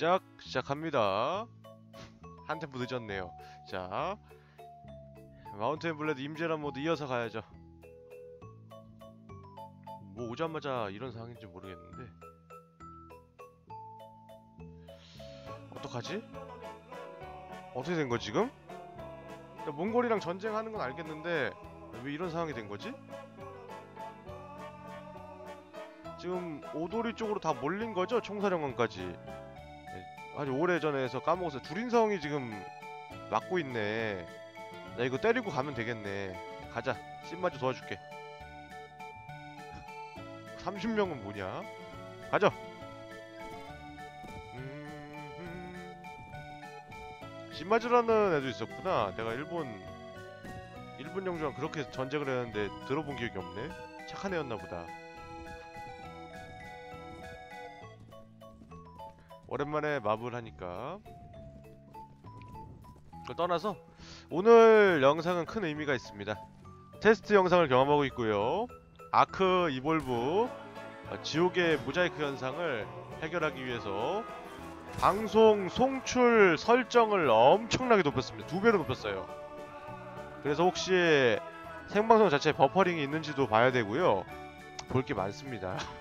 시작 시작합니다. 한 템포 늦었네요. 자 마운틴 블레드 임재란 모드 이어서 가야죠. 뭐 오자마자 이런 상황인지 모르겠는데 어떡하지? 어떻게 된 거지 지금? 몽골이랑 전쟁하는 건 알겠는데 왜 이런 상황이 된 거지? 지금 오도리 쪽으로 다 몰린 거죠? 총사령관까지. 네, 아주 오래전에 해서 까먹었어요. 두린성이 지금 막고 있네. 나 이거 때리고 가면 되겠네. 가자. 씬마저 도와줄게. 30명은 뭐냐? 가자. 음, 신마즈라는 애도 있었구나. 내가 일본 일본 영주랑 그렇게 전쟁을 했는데 들어본 기억이 없네. 착한 애였나 보다. 오랜만에 마블 하니까 그걸 떠나서 오늘 영상은 큰 의미가 있습니다. 테스트 영상을 경험하고 있고요. 아크 이볼브 어, 지옥의 모자이크 현상을 해결하기 위해서 방송 송출 설정을 엄청나게 높였습니다. 두 배로 높였어요. 그래서 혹시 생방송 자체에 버퍼링이 있는지도 봐야 되고요. 볼 게 많습니다.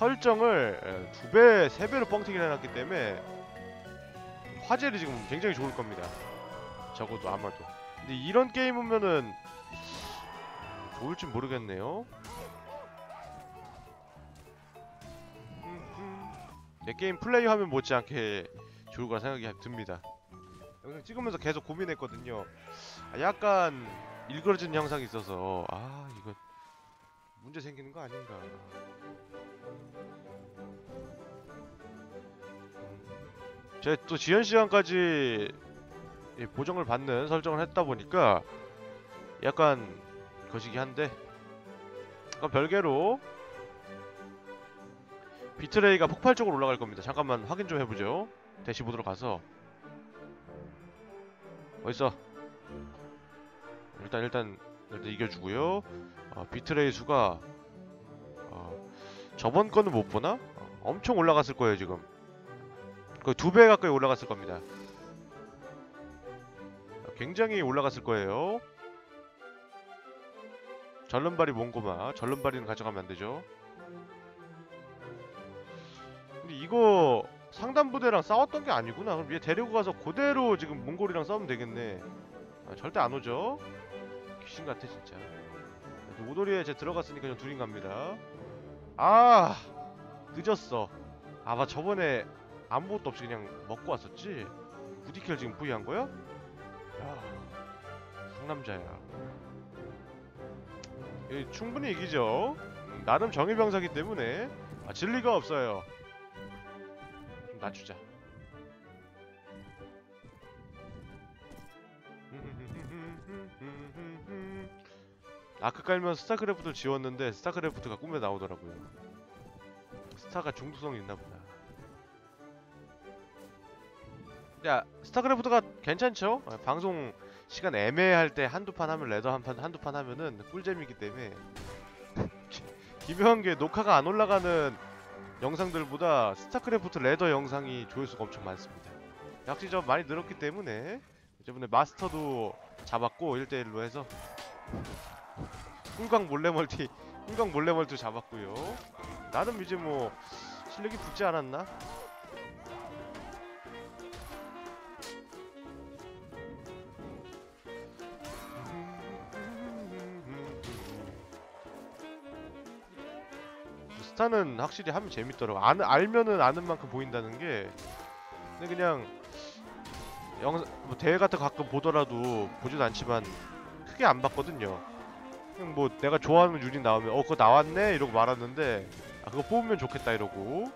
설정을 예, 두 배, 세 배로 뻥튀기를 해놨기 때문에 화질이 지금 굉장히 좋을 겁니다. 적어도 아마도. 근데 이런 게임 오면은 좋을지 모르겠네요. 내 게임 플레이 화면 못지않게 좋을 거라 생각이 듭니다. 영상 찍으면서 계속 고민했거든요. 아, 약간 일그러진 형상이 있어서 아 이거 문제 생기는 거 아닌가. 제가 또 지연 시간까지 이 보정을 받는 설정을 했다 보니까 약간 거시기 한데 그럼 별개로 비트레이가 폭발적으로 올라갈 겁니다. 잠깐만 확인 좀 해보죠. 대시보드로 가서 어딨어? 일단 일단 일단 이겨주고요. 어, 비트레이 수가 어, 저번 거는 못 보나? 어, 엄청 올라갔을 거예요 지금. 거의 두배 가까이 올라갔을 겁니다. 어, 굉장히 올라갔을 거예요. 절름발이 몽고마. 절름발이는 가져가면 안 되죠. 근데 이거 상단 부대랑 싸웠던 게 아니구나. 그럼 얘 데리고 가서 그대로 지금 몽골이랑 싸우면 되겠네. 아, 절대 안 오죠. 귀신 같아 진짜. 오도리에 제 들어갔으니까 좀 둘인 갑니다. 아 늦었어. 아마 저번에 아무것도 없이 그냥 먹고 왔었지. 부디켈 지금 부위한 거야? 야 상남자야. 예, 충분히 이기죠. 음, 나름 정의병사기 때문에 아, 진리가 없어요. 좀 낮추자. 아크 깔면 스타크래프트를 지웠는데 스타크래프트가 꿈에 나오더라고요. 스타가 중독성이 있나 보다. 스타크래프트가 괜찮죠? 어, 방송 시간 애매할 때 한두 판 하면 레더 한 판, 한두 판 하면은 꿀잼이기 때문에 기묘한 게 녹화가 안 올라가는 영상들보다 스타크래프트 레더 영상이 조회수가 엄청 많습니다. 역시 좀 많이 늘었기 때문에 저번에 마스터도 잡았고 1대1로 해서 꿀광 몰래 멀티 꿀광 몰래 멀티 잡았고요. 나름 이제 뭐 실력이 붙지 않았나? 스타는 확실히 하면 재밌더라고. 안, 알면은 아는 만큼 보인다는 게. 근데 그냥 영상 뭐 대회 같은 거 가끔 보더라도 보지도 않지만 크게 안 봤거든요. 그냥 뭐 내가 좋아하는 유닛 나오면 어 그거 나왔네 이러고 말았는데 아 그거 뽑으면 좋겠다 이러고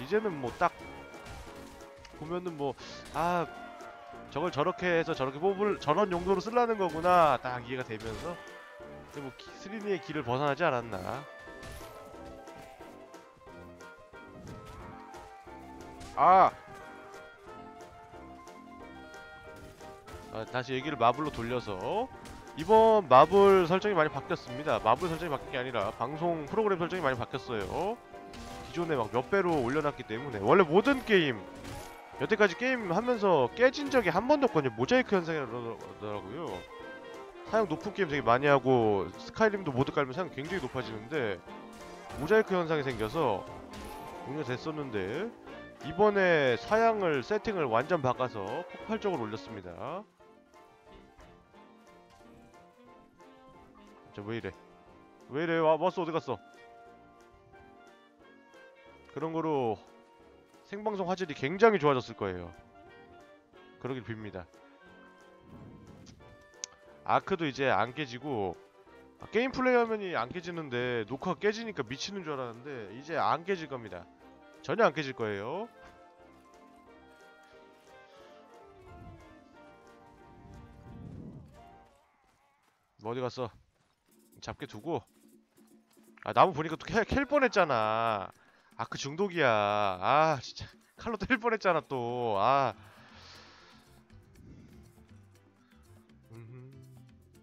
이제는 뭐 딱 보면은 뭐 아 저걸 저렇게 해서 저렇게 뽑을 저런 용도로 쓰려는 거구나 딱 이해가 되면서 이제 뭐 기- 스리니의 길을 벗어나지 않았나 아! 아, 다시 얘기를 마블로 돌려서 이번 마블 설정이 많이 바뀌었습니다. 마블 설정이 바뀐 게 아니라 방송 프로그램 설정이 많이 바뀌었어요. 기존에 막 몇 배로 올려놨기 때문에 원래 모든 게임 여태까지 게임 하면서 깨진 적이 한 번도 없거든요 모자이크 현상이라고 그러더라고요 사양 높은 게임 되게 많이 하고 스카이림도 모드 깔면 사양 굉장히 높아지는데 모자이크 현상이 생겨서 종료됐었는데 이번에 사양을 세팅을 완전 바꿔서 폭발적으로 올렸습니다 자 왜이래 왜이래 와 버스 어디 갔어 그런 거로 생방송 화질이 굉장히 좋아졌을 거예요. 그러길 빕니다. 아크도 이제 안 깨지고 아, 게임 플레이 화면이 안 깨지는데 녹화가 깨지니까 미치는 줄 알았는데 이제 안 깨질 겁니다. 전혀 안 깨질 거예요. 뭐 어디 갔어? 잡게 두고 아 나무 보니까 또 캘, 캘 뻔했잖아. 아크 중독이야. 아 진짜 칼로 때릴 뻔했잖아 또. 아. 음흠.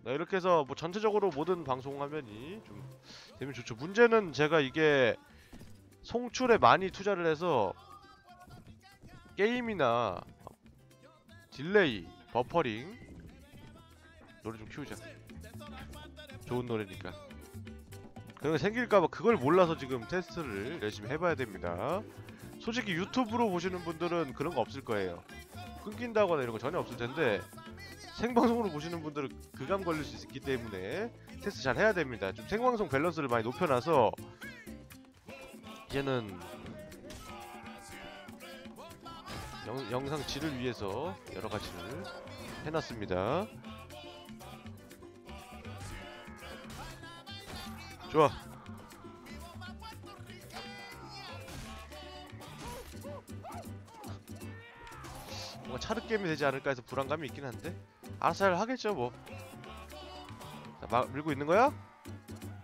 네, 이렇게 해서 뭐 전체적으로 모든 방송 화면이 좀 되면 좋죠. 문제는 제가 이게 송출에 많이 투자를 해서 게임이나 딜레이, 버퍼링 노래 좀 키우자. 좋은 노래니까. 그런 게 생길까봐 그걸 몰라서 지금 테스트를 열심히 해봐야 됩니다. 솔직히 유튜브로 보시는 분들은 그런 거 없을 거예요. 끊긴다거나 이런 거 전혀 없을 텐데 생방송으로 보시는 분들은 그감 걸릴 수 있기 때문에 테스트 잘 해야 됩니다. 좀 생방송 밸런스를 많이 높여놔서 이제는 영, 영상 질을 위해서 여러 가지를 해놨습니다. 좋아. 뭔가 차르 게임이 되지 않을까 해서 불안감이 있긴 한데 알아서 잘 하겠죠 뭐. 자, 막 밀고 있는 거야?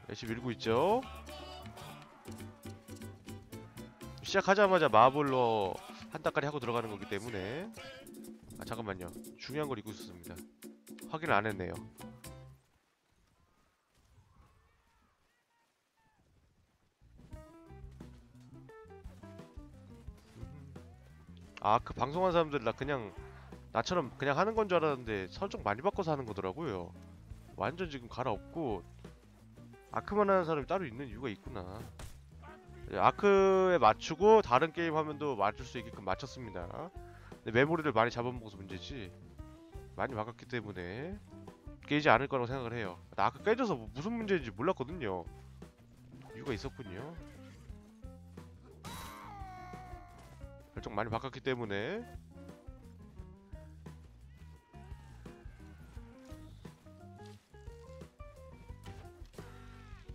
열심히 밀고 있죠. 시작하자마자 마블로 한 따까리 하고 들어가는 거기 때문에. 아 잠깐만요. 중요한 걸 잊고 있었습니다. 확인을 안 했네요. 아 그 방송하는 사람들 나 그냥 나처럼 그냥 하는 건 줄 알았는데 설정 많이 바꿔서 하는 거더라고요. 완전 지금 갈아엎고 아크만 하는 사람이 따로 있는 이유가 있구나. 네, 아크에 맞추고 다른 게임 화면도 맞출 수 있게끔 맞췄습니다. 근데 메모리를 많이 잡아먹어서 문제지. 많이 바꿨기 때문에 깨지 않을 거라고 생각을 해요. 나 아크 깨져서 뭐 무슨 문제인지 몰랐거든요. 이유가 있었군요. 설정 많이 바꿨기 때문에.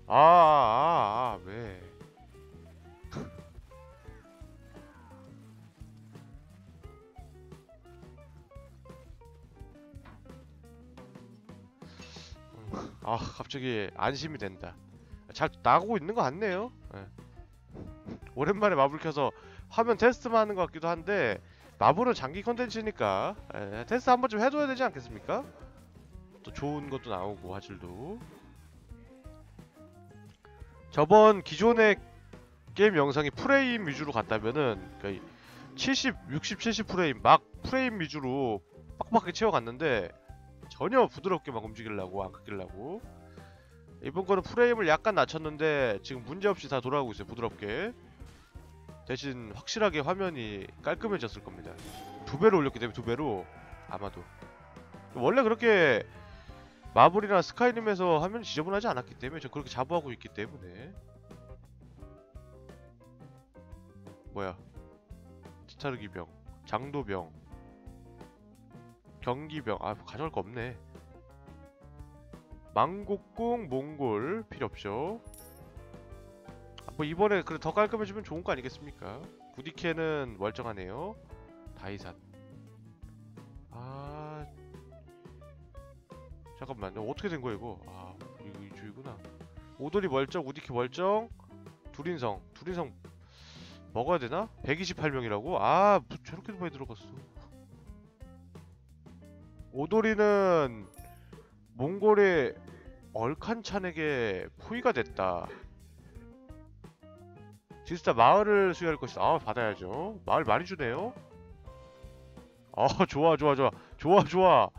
아, 아, 아, 왜? 음, 아, 갑자기 안심이 된다. 잘 나가고 있는 것 같네요. 예. 오랜만에 마블 켜서 화면 테스트만 하는 것 같기도 한데 마블은 장기 컨텐츠니까 에, 테스트 한 번쯤 해줘야 되지 않겠습니까? 또 좋은 것도 나오고 화질도 저번 기존의 게임 영상이 프레임 위주로 갔다면은 그러니까 70, 60, 70 프레임 막 프레임 위주로 빡빡하게 채워갔는데 전혀 부드럽게 막 움직이려고 안 깎이려고. 이번 거는 프레임을 약간 낮췄는데 지금 문제없이 다 돌아가고 있어요 부드럽게. 대신 확실하게 화면이 깔끔해졌을 겁니다. 두 배로 올렸기 때문에 두 배로 아마도. 원래 그렇게 마블이나 스카이림에서 화면이 지저분하지 않았기 때문에 저 그렇게 자부하고 있기 때문에. 뭐야? 지타르기병 장도병 경기병 아 가져갈 거 없네 망곡궁 몽골 필요 없죠 뭐 이번에 그래 더 깔끔해지면 좋은 거 아니겠습니까? 구디케는 멀쩡하네요. 다이산. 아 잠깐만 어떻게 된 거야 이거? 아 이거 이주이구나. 오돌이 멀쩡, 우디케 멀쩡, 두린성, 두린성 먹어야 되나? 128명이라고? 아 뭐 저렇게 많이 들어갔어. 오돌이는 몽골의 얼칸찬에게 포위가 됐다. 진짜 마을을 수여할 것이다. 아 받아야죠. 마을 많이 주네요. 아 좋아 좋아 좋아 좋아 좋아.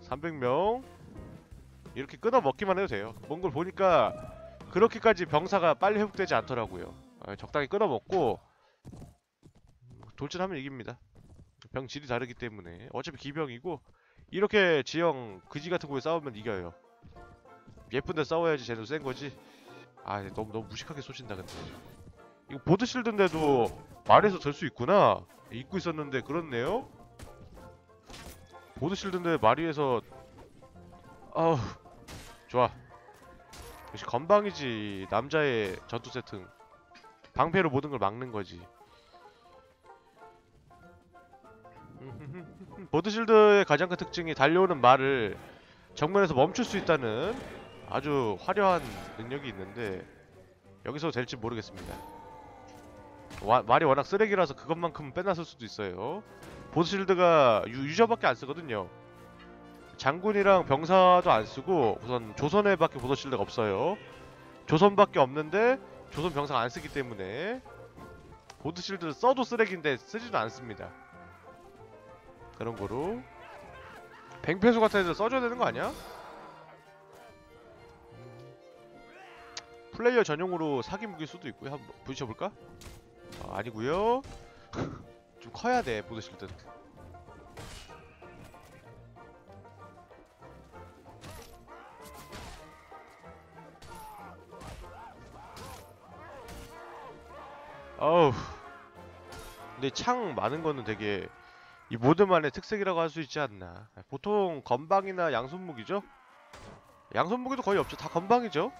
300명 이렇게 끊어 먹기만 해도 돼요. 몽골 보니까 그렇게까지 병사가 빨리 회복되지 않더라고요. 아, 적당히 끊어 먹고 돌진하면 이깁니다. 병 질이 다르기 때문에 어차피 기병이고 이렇게 지형 그지 같은 곳에 싸우면 이겨요. 예쁜데 싸워야지 쟤도 센 거지. 아 너무 너무 무식하게 쏘신다 근데. 이거 보드 실드인데도 말에서 들수 있구나. 입고 있었는데 그렇네요. 보드 실드인데 말 위에서 아우 좋아. 역시 건방이지 남자의 전투 세팅. 방패로 모든 걸 막는 거지. 보드실드의 가장 큰 특징이 달려오는 말을 정면에서 멈출 수 있다는 아주 화려한 능력이 있는데 여기서 될지 모르겠습니다. 와- 말이 워낙 쓰레기라서 그것만큼 빼놨을 수도 있어요. 보드실드가 유, 유저밖에 안 쓰거든요. 장군이랑 병사도 안 쓰고 우선 조선에 밖에 보드실드가 없어요. 조선밖에 없는데 조선 병사가 안 쓰기 때문에 보드실드 써도 쓰레기인데 쓰지도 않습니다. 그런 거로 뱅패수 같은 애들 써줘야 되는 거 아니야? 플레이어 전용으로 사기 무기일 수도 있고요. 한번 부딪혀볼까? 어, 아니고요. 좀 커야 돼 보드실드. 어우. 근데 창 많은 거는 되게 이 모드만의 특색이라고 할 수 있지 않나. 보통 건방이나 양손무기죠? 양손무기도 거의 없죠. 다 건방이죠?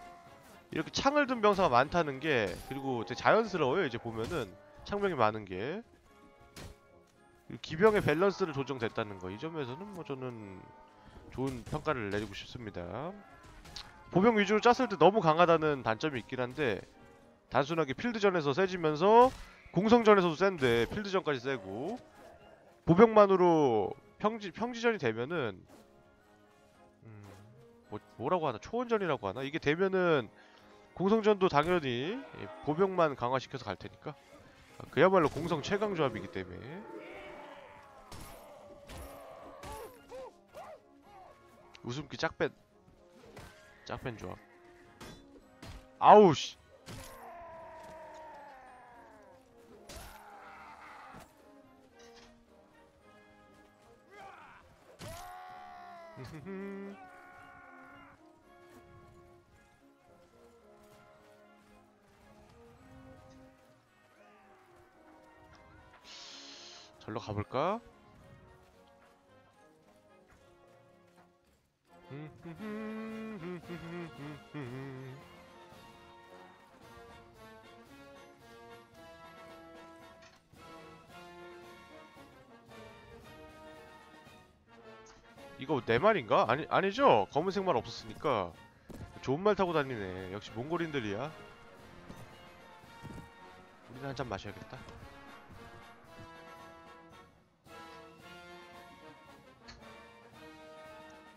이렇게 창을 든 병사가 많다는 게 그리고 되게 자연스러워요. 이제 보면은 창병이 많은 게 기병의 밸런스를 조정됐다는 거. 이 점에서는 뭐 저는 좋은 평가를 내리고 싶습니다. 보병 위주로 짰을 때 너무 강하다는 단점이 있긴 한데 단순하게 필드전에서 세지면서 공성전에서도 센데 필드전까지 세고 보병만으로 평지 평지전이 되면은 음, 뭐 뭐라고 하나? 초원전이라고 하나? 이게 되면은 공성전도 당연히 이 보병만 강화시켜서 갈 테니까. 아, 그야말로 공성 최강 조합이기 때문에. 웃음기 짝뺀 짝뺀 조합. 아우 씨 절로 가볼까? 이거 내 말인가? 아니 아니죠? 검은색 말 없었으니까 좋은 말 타고 다니네. 역시 몽골인들이야. 우리는 한 잔 마셔야겠다.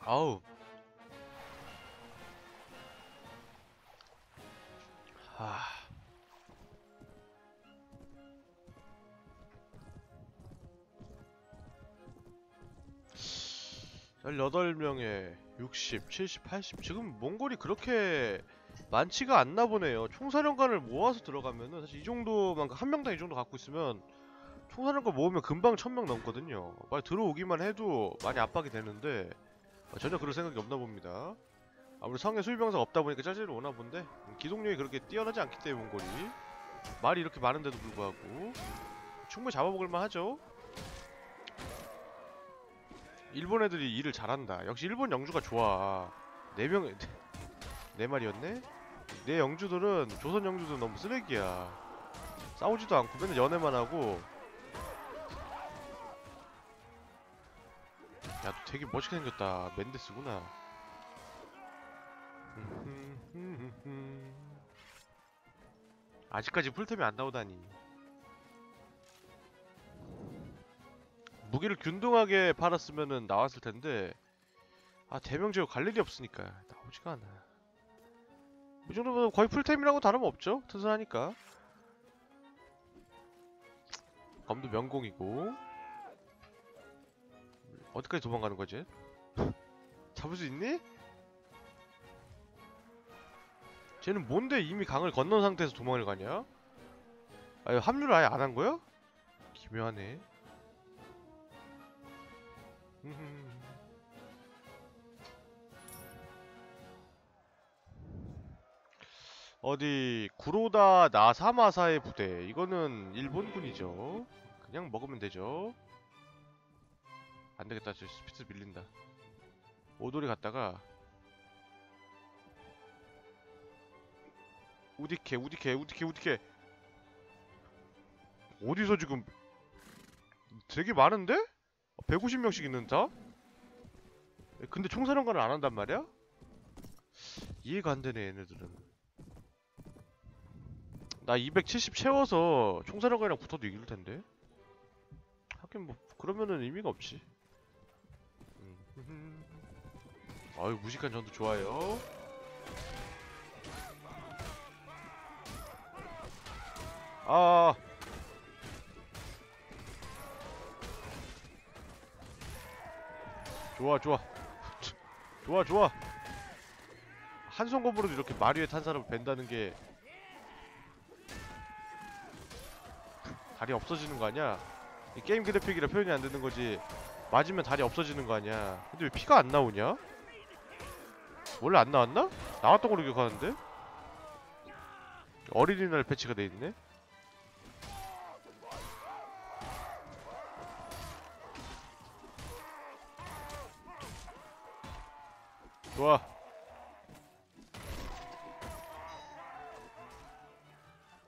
아우. 18명에 60, 70, 80 지금 몽골이 그렇게 많지가 않나 보네요. 총사령관을 모아서 들어가면은 사실 이 정도만 한 명당 이 정도 갖고 있으면 총사령관 모으면 금방 1000명 넘거든요. 빨리 들어오기만 해도 많이 압박이 되는데 아, 전혀 그럴 생각이 없나 봅니다. 아무래도 성에 수비병사가 없다 보니까 짜증을 오나 본데 음, 기동력이 그렇게 뛰어나지 않기 때문에 몽골이 말이 이렇게 많은데도 불구하고 충분히 잡아먹을만 하죠. 일본 애들이 일을 잘한다. 역시 일본 영주가 좋아. 네 명, 네 마리였네? 내 영주들은 조선 영주들 너무 쓰레기야. 싸우지도 않고 맨날 연애만 하고. 야, 너 되게 멋있게 생겼다. 멘데스구나. 아직까지 풀템이 안 나오다니. 무기를 균등하게 팔았으면은 나왔을 텐데 아 대명제로 갈 일이 없으니까 나오지가 않아 이 정도면 거의 풀템이라고 다름없죠 튼튼하니까 검도 명공이고 어디까지 도망가는 거지? 잡을 수 있니? 쟤는 뭔데 이미 강을 건넌 상태에서 도망을 가냐? 아 이거 합류를 아예 안 한 거야? 기묘하네 어디 구로다 나사마사의 부대. 이거는 일본군이죠. 그냥 먹으면 되죠. 안되겠다. 저 스피드 밀린다. 오돌이 갔다가 우디케 우디케 우디케 우디케. 어디서 지금? 되게 많은데? 150명씩 있는다? 근데 총사령관을 안 한단 말이야? 이해가 안 되네 얘네들은 나 270 채워서 총사령관이랑 붙어도 이길 텐데 하긴 뭐 그러면은 의미가 없지 음. 아유 무식한 전투 좋아요 아 좋아 좋아 좋아 좋아 한 손 검으로도 이렇게 마리에 탄 사람을 벤다는 게 다리 없어지는 거 아니야? 이 게임 그래픽이라 표현이 안 되는 거지 맞으면 다리 없어지는 거 아니야 근데 왜 피가 안 나오냐? 원래 안 나왔나? 나왔던 걸로 기억하는데? 어린이날 패치가 돼 있네? 좋아.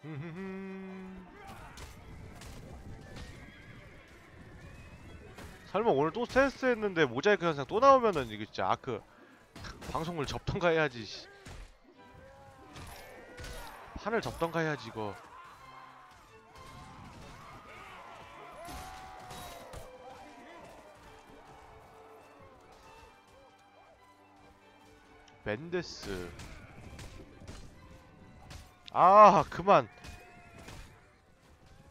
설마 오늘 또 스트레스 했는데 모자이크 현상 또 나오면은 이게 진짜 아크. 방송을 접던가 해야지 씨. 판을 접던가 해야지 이거 멘데스 아 그만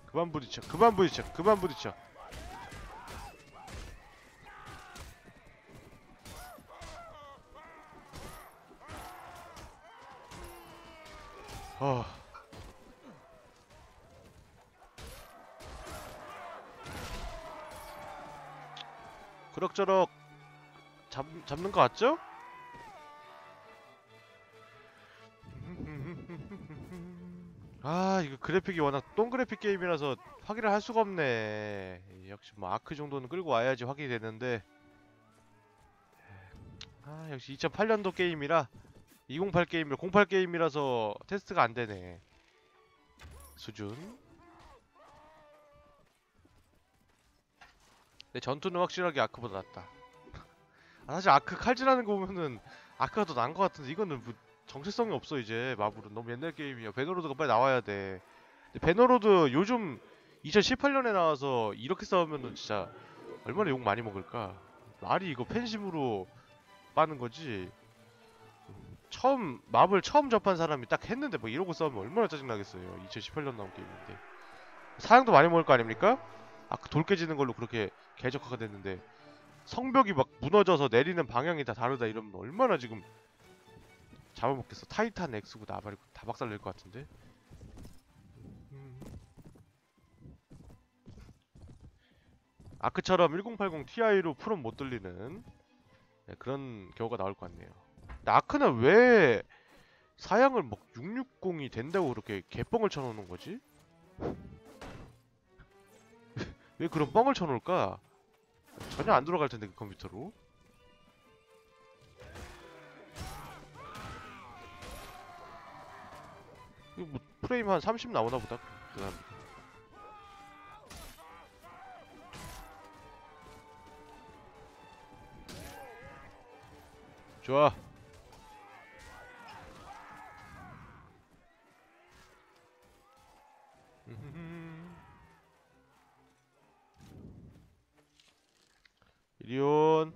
그만 부딪혀 그만 부딪혀 그만 부딪혀 어. 그럭저럭 잡, 잡는 거 같죠? 아 이거 그래픽이 워낙 똥그래픽 게임이라서 확인을 할 수가 없네 역시 뭐 아크 정도는 끌고 와야지 확인이 되는데 아 역시 2008년도 게임이라 208 게임이라 08 게임이라서 테스트가 안 되네. 수준. 내 전투는 확실하게 아크보다 낫다. 아, 사실 아크 칼질하는 거 보면은 아크가 더 나은 것 같은데 이거는 뭐 정체성이 없어 이제 마블은 너무 옛날 게임이야. 베너로드가 빨리 나와야 돼. 베너로드 요즘 2018년에 나와서 이렇게 싸우면은 진짜 얼마나 욕 많이 먹을까. 말이 이거 팬심으로 빠는 거지. 처음 마블 처음 접한 사람이 딱 했는데 뭐 이러고 싸우면 얼마나 짜증나겠어요 2018년 나온 게임인데 사양도 많이 먹을 거 아닙니까? 아까 돌 깨지는 걸로 그렇게 개적화가 됐는데 성벽이 막 무너져서 내리는 방향이 다 다르다 이러면 얼마나 지금 잡아먹겠어 타이탄 엑스고 나발이고 다 박살낼 것 같은데 음. 아크처럼 1080 Ti로 풀은 못 들리는 네, 그런 경우가 나올 것 같네요 나크는 왜 사양을 막 660이 된다고 그렇게 개뻥을 쳐놓는 거지? 왜 그런 뻥을 쳐놓을까? 전혀 안 돌아갈 텐데 그 컴퓨터로. 뭐 프레임 한 30 나오나 보다. 그 사람. 좋아. 이리온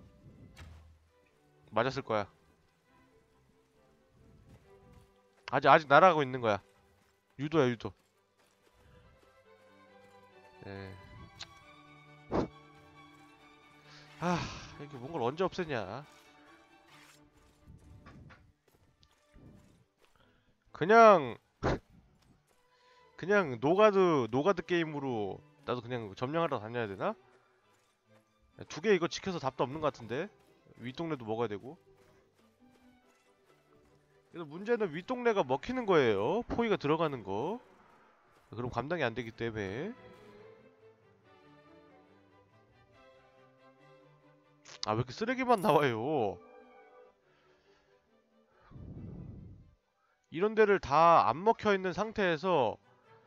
맞았을 거야 아직 아직 날아가고 있는 거야 유도야 유도 네. 아, 이게 뭔걸 언제 없애냐? 그냥 그냥 노가드 노가드 게임으로 나도 그냥 점령하러 다녀야 되나? 두 개 이거 지켜서 답도 없는 것 같은데 윗동네도 먹어야 되고 그래서 문제는 윗동네가 먹히는 거예요. 포위가 들어가는 거. 그럼 감당이 안 되기 때문에. 아 왜 이렇게 쓰레기만 나와요? 이런 데를 다 안 먹혀 있는 상태에서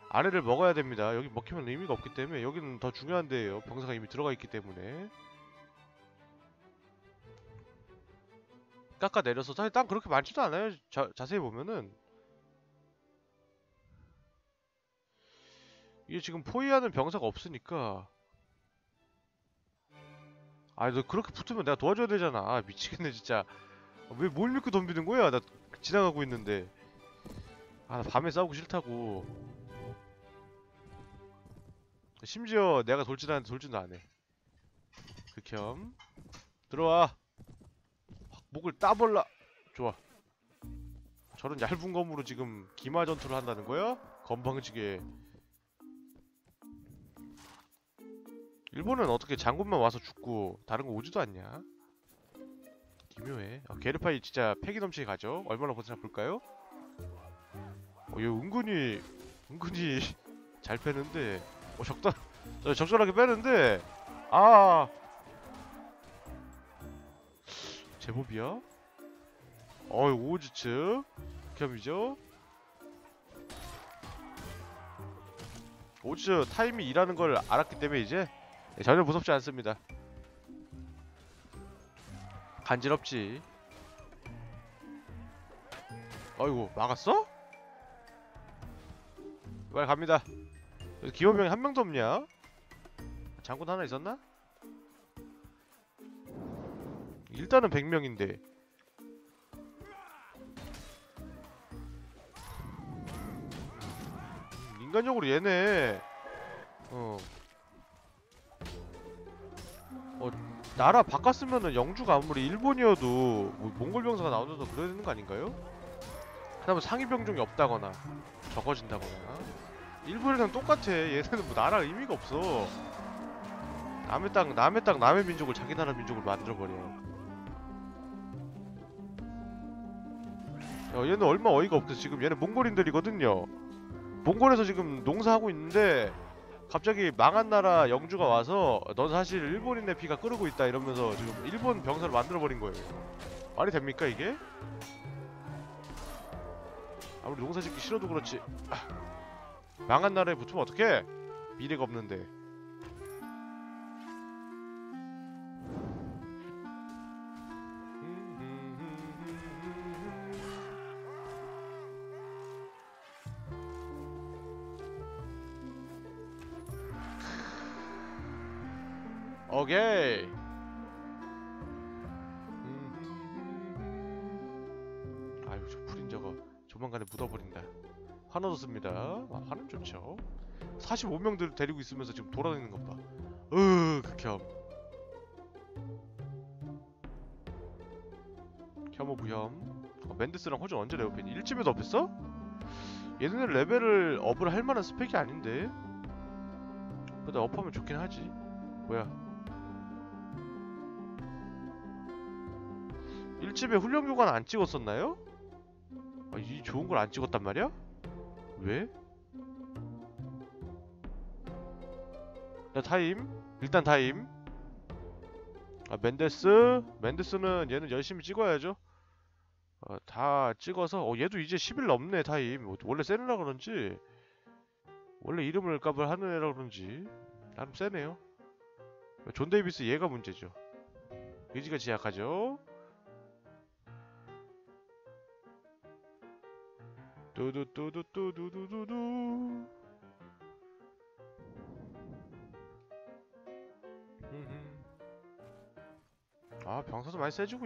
아래를 먹어야 됩니다. 여기 먹히면 의미가 없기 때문에 여기는 더 중요한 데예요. 병사가 이미 들어가 있기 때문에 깎아 내려서 사실 땅 그렇게 많지도 않아요. 자, 자세히 보면은. 이게 지금 포위하는 병사가 없으니까. 아너 그렇게 붙으면 내가 도와줘야 되잖아. 아, 미치겠네 진짜. 왜 뭘 믿고 덤비는 거야? 나 지나가고 있는데. 아나 밤에 싸우고 싫다고. 심지어 내가 돌진하는데 돌진도 안해. 극혐. 들어와. 확 목을 따벌라 좋아 저런 얇은 검으로 지금 기마 전투를 한다는 거야? 건방지게 일본은 어떻게 장군만 와서 죽고 다른 거 오지도 않냐? 기묘해. 아, 게르파이 진짜 패기 넘치게 가죠. 얼마나 버티나 볼까요? 어, 얘 은근히 은근히 잘 패는데, 어 적당, 저 적절하게 빼는데, 아 제법이야. 어이 오지츠 겸이죠. 오지츠 타임이 일하는 걸 알았기 때문에 이제 네, 전혀 무섭지 않습니다. 간지럽지. 어이구 막았어? 빨리 갑니다. 기호병이 한 명도 없냐? 장군 하나 있었나? 일단은 100명인데. 음, 인간적으로 얘네. 어. 나라 바꿨으면은 영주가 아무리 일본이어도 뭐 몽골 병사가 나오면서 그래야 되는 거 아닌가요? 그다음에 상위 병종이 없다거나 적어진다거나. 일본이랑 똑같아. 얘네는 뭐 나라 의미가 없어. 남의 땅 남의 땅 남의 민족을 자기 나라 민족으로 만들어버려 야, 얘는 얼마 어이가 없어 지금 얘는 몽골인들이거든요. 몽골에서 지금 농사하고 있는데 갑자기 망한 나라 영주가 와서 넌 사실 일본인의 피가 끓고 있다 이러면서 지금 일본 병사를 만들어버린 거예요. 말이 됩니까 이게? 아무리 농사 짓기 싫어도 그렇지. 아, 망한 나라에 붙으면 어떡해? 미래가 없는데 오케이. 아유 저 풀인 저거 조만간에 묻어버린다. 하나 뒀습니다. 아, 하는 좋죠. 45명들 데리고 있으면서 지금 돌아다니는 것 봐. 으 극혐. 혐오 부혐. 어, 맨드스랑 호주 언제 레벨이 1쯤에도 업했어? 얘네는 레벨을 업을 할 만한 스펙이 아닌데. 근데 업하면 좋긴 하지. 뭐야? 1집에 훈련 교관 안 찍었었나요? 아, 이 좋은 걸 안 찍었단 말이야? 왜? 자 타임. 일단 타임. 아 멘데스. 멘데스는 얘는 열심히 찍어야죠. 어, 다 찍어서 어 얘도 이제 10일 넘네 타임. 어, 원래 세느라 그런지. 원래 이름을 값을 하는 애라 그런지. 나름 세네요. 존 데이비스 얘가 문제죠. 의지가 제약하죠 뚜두뚜두뚜두두두두 아 병사도 많이 세지고